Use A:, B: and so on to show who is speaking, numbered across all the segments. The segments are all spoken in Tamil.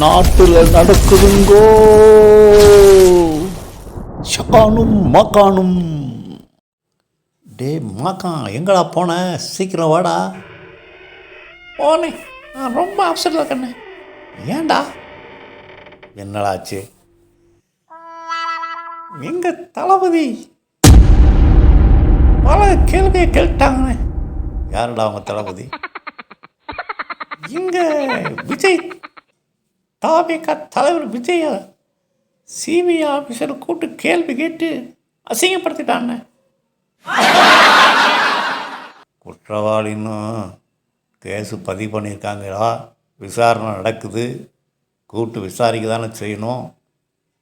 A: நாட்டுல நடக்குதுங்கோ. ஷகானும் மக்கானும் டே மாக்கான் எங்கடா போன? சீக்கிரம் வாடா. போனேன் நான் ரொம்ப அவசரத்தில் இருக்கண்ணே ஏன்டா? என்னடா ஆச்சு எங்க தளபதி? பல கேள்வியை கேட்டாங்கண்ணே யாருடா அவங்க தளபதி? எங்க விஜய் தாபிக தலைவர் விஜய சிபிஐ ஆஃபீஸர் கூட்டு கேள்வி கேட்டு அசிங்கப்படுத்திட்டாங்க. குற்றவாளின்னும் கேஸு பதிவு பண்ணியிருக்காங்களா? விசாரணை நடக்குது. கூட்டு விசாரிக்க தானே செய்யணும்.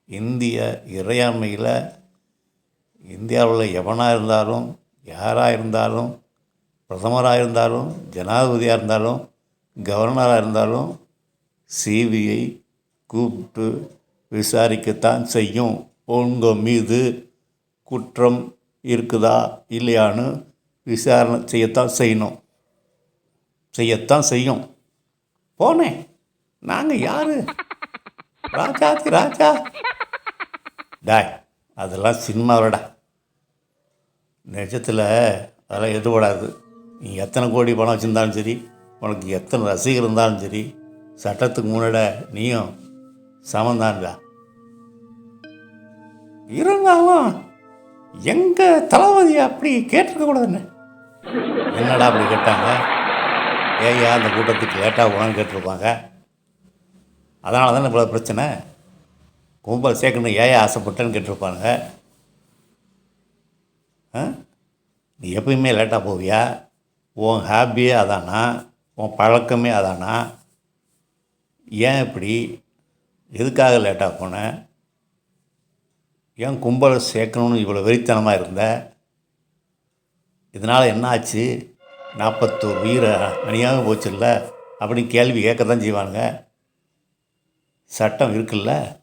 A: இந்திய இறையாண்மையில் இந்தியாவில் எவனாக இருந்தாலும் யாராக இருந்தாலும் பிரதமராக இருந்தாலும் ஜனாதிபதியாக இருந்தாலும் கவர்னராக இருந்தாலும் சிபிஐ கூப்பிட்டு விசாரிக்கத்தான் செய்யும். உங்கள் மீது குற்றம் இருக்குதா இல்லையான்னு விசாரணை செய்யத்தான் செய்யணும். செய்யத்தான் செய்யும். போனேன் நாங்கள் யார்? ராஜாதி ராஜா. டாய் அதெல்லாம் சினிமாவோடா நிஜத்தில் அதெல்லாம் எதுபடாது நீ எத்தனை கோடி பணம் வச்சுருந்தாலும் சரி உனக்கு எத்தனை ரசிகர் இருந்தாலும் சரி சட்டத்துக்கு முன்னாட நீயும் சமந்தான்டா இருந்தாலும் எங்கள் தளபதி அப்படி கேட்டிருக்க கூடாதுன்னு. என்னடா அப்படி கேட்டாங்க? ஏயா அந்த கூட்டத்துக்கு லேட்டாக போனான்னு கேட்டிருப்பாங்க. அதனால தானே இவ்வளோ பிரச்சனை? கும்பல் சேர்க்கணும் ஏயா ஆசைப்பட்டேன்னு கேட்டிருப்பாங்க ஆ? நீ எப்பயுமே லேட்டாக போவியா? உன் ஹாப்பியே அதானா? உன் பழக்கமே அதானா? ஏன் இப்படி எதுக்காக லேட்டாக போன? ஏன் கும்பலை சேர்க்கணும்னு இவ்வளோ வெறித்தனமாக இருந்த? இதனால் என்ன ஆச்சு? நாற்பத்தோரு உயிரை அணியாமல் போச்சுல்ல? அப்படின்னு கேள்வி கேட்க தான் செய்வானுங்க. சட்டம் இருக்குல்ல?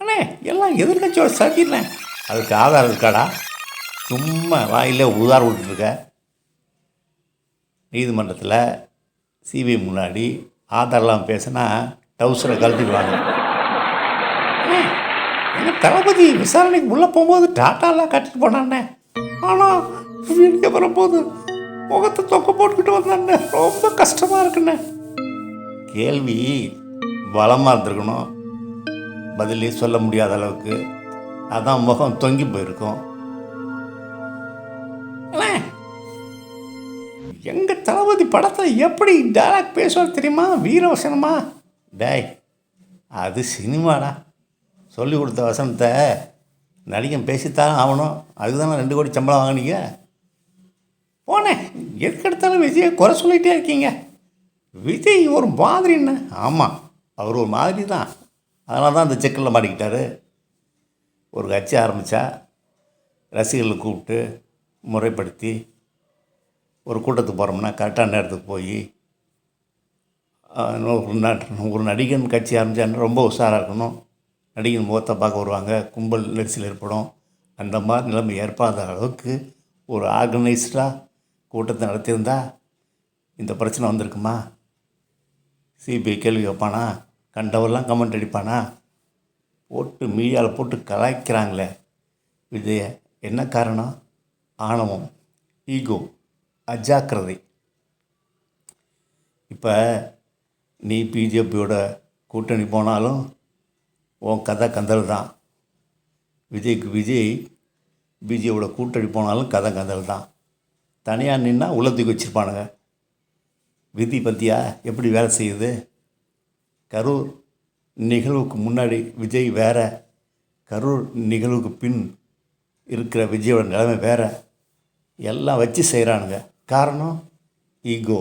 A: அண்ணே எல்லாம் எதிர்கட்சியோட சதிண்ணே அதுக்கு ஆதாரம் இருக்காடா? சும்மா வாயிலே உதார விட்டுருக்க நீதிமன்றத்தில் சிபிஐ முன்னாடி ஆதாரம்லாம் பேசினா டவுசரை கழட்டிடுவாங்க. என்ன தளபதி விசாரணைக்கு உள்ளே போகும்போது டாட்டாலாம் கட்டிட்டு போனாண்ணே ஆனால் வெளியே வரும்போது முகத்தை தொக்க போட்டுக்கிட்டு வந்தாண்ணே ரொம்ப கஷ்டமாக இருக்குண்ணே. கேள்வி பலமாக இருந்திருக்கணும். பதிலே சொல்ல முடியாத அளவுக்கு. அதான் முகம் தொங்கி போயிருக்கும். எங்கள் தளபதி படத்தை எப்படி டைலாக் பேசுவார் தெரியுமா? வீரவசனமா? டேய் அது சினிமாடா. சொல்லி கொடுத்த வசனத்தை நடிகன் பேசித்தான் ஆகணும். அதுதானே ரெண்டு கோடி சம்பளம் வாங்கினீங்க? போனேன் எதுக்கெடுத்தாலும் விஜயை குறை சொல்லிகிட்டே இருக்கீங்க. விஜய் ஒரு மாதிரின்னு ஆமாம் அவர் ஒரு மாதிரி தான். அதனால தான் அந்த செக்கில் மாட்டிக்கிட்டாரு. ஒரு கட்சி ஆரம்பித்தா ரசிகர்களை கூப்பிட்டு முறைப்படுத்தி ஒரு கூட்டத்துக்கு போகிறோம்னா கரெக்டான நேரத்துக்கு போய் ஒரு ஒரு நடிகன் கட்சி ஆரம்பித்தான்னு ரொம்ப உஷாராக இருக்கணும். நடிகன் முகத்தை பார்க்க வருவாங்க கும்பல் நெரிசல் ஏற்படும். அந்த மாதிரி நிலைமை ஏற்படாத அளவுக்கு ஒரு ஆர்கனைஸ்டாக கூட்டத்தை நடத்தியிருந்தா இந்த பிரச்சனை வந்திருக்குமா? சிபிஐ கேள்வி வைப்பானா? கண்டவரெல்லாம் கமெண்ட் அடிப்பானா? போட்டு மீடியாவில் போட்டு கலாய்க்கிறாங்களே. இது என்ன காரணம்? ஆணவம் ஈகோ. அஜாக்கிரதை. இப்போ நீ பிஜேபியோட கூட்டணி போனாலும் உன் கதை கந்தல் தான். விஜய்க்கு விஜய் பிஜேபியோட கூட்டணி போனாலும் கதை கந்தல் தான். தனியாக நின்னா உள்ளத்துக்கு வச்சுருப்பானுங்க. விதி பற்றியா எப்படி வேலை செய்யுது? கரூர் நிகழ்வுக்கு முன்னாடி விஜய் வேற. கரூர் நிகழ்வுக்கு பின் இருக்கிற விஜயோட நிலைமை வேற. எல்லாம் வச்சு செய்கிறானுங்க காரணம் ஈகோ